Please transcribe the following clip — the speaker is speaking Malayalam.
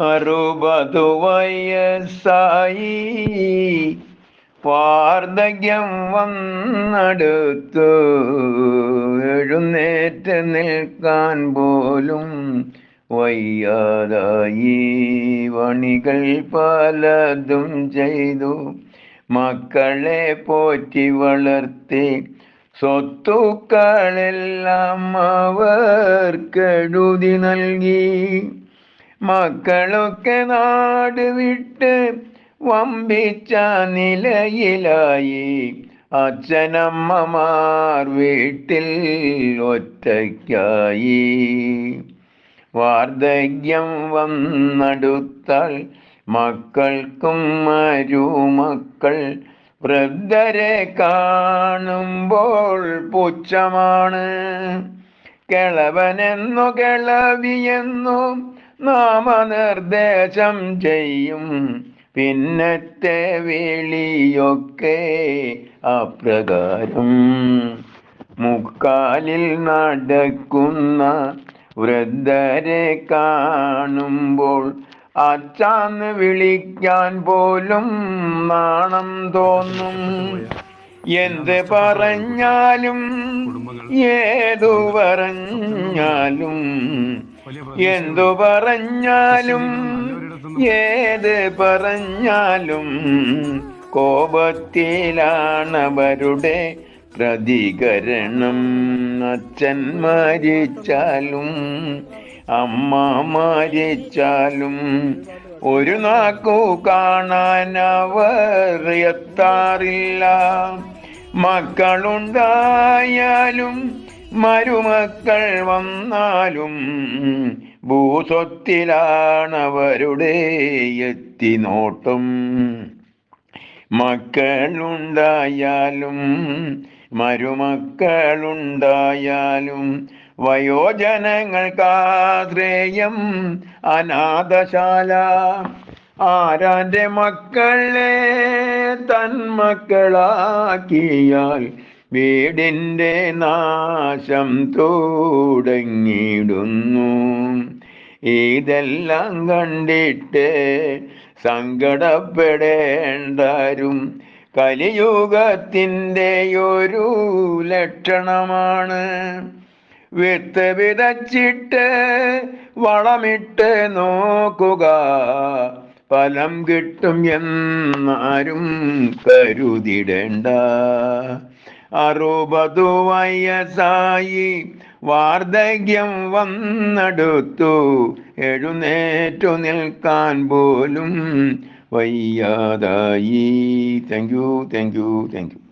അറുപതു വയസ്സായി. വാർദ്ധക്യം വന്നടുത്തു. എഴുന്നേറ്റ് നിൽക്കാൻ പോലും വയ്യാതായി. വണികൾ പലതും ചെയ്തു. മക്കളെ പോറ്റി വളർത്തി. സ്വത്തുക്കളെല്ലാം അവർ കെടുതി നൽകി. മക്കളൊക്കെ നാട് വിട്ട് വമ്പിച്ച നിലയിലായി. അച്ഛനമ്മമാർ വീട്ടിൽ ഒറ്റയ്ക്കായി. വാർദ്ധക്യം വന്നടുത്താൽ മക്കൾക്കും മരുമക്കൾ വൃദ്ധരെ കാണുമ്പോൾ പുച്ഛമാണ്. കിളവനെന്നു കിളവിയെന്നു നാമനിർദ്ദേശം ചെയ്യും. പിന്നത്തെ വിളിയൊക്കെ അപ്രകാരം. മുക്കാലിൽ നടക്കുന്ന വൃദ്ധരെ കാണുമ്പോൾ അച്ചാന്ന് വിളിക്കാൻ പോലും നാണം തോന്നും. എന്ത് പറഞ്ഞാലും ഏതു പറഞ്ഞാലും എന്തു പറഞ്ഞാലും ഏത് പറഞ്ഞാലും കോപത്തിലാണവരുടെ പ്രതികരണം. അച്ഛൻ മരിച്ചാലും അമ്മ മരിച്ചാലും ഒരു നാക്കു കാണാൻ അവർ എത്താറില്ല. മക്കളുണ്ടായാലും മരുമക്കൾ വന്നാലും ഭൂസ്വത്തിലാണവരുടെ എത്തിനോട്ടം. മക്കളുണ്ടായാലും മരുമക്കളുണ്ടായാലും വയോജനങ്ങൾക്കാശ്രേയം അനാഥശാല. ആരാന്റെ മക്കളെ തന്മക്കളാക്കിയാൽ വീടിന്റെ നാശം തുടങ്ങിയിടുന്നു. ഇതെല്ലാം കണ്ടിട്ട് സങ്കടപ്പെടേണ്ടാരും കലിയുഗത്തിന്റെ ഒരു ലക്ഷണമാണ്. വിത്ത് വിതച്ചിട്ട് വളമിട്ട് നോക്കുക ഫലം കിട്ടും എന്നാരും കരുതിടേണ്ട. അറുപതു വയസ്സായി വാർദ്ധക്യം വന്നെടുത്തു. എഴുന്നേറ്റു നിൽക്കാൻ പോലും വയ്യാതായി. Thank you thank you thank you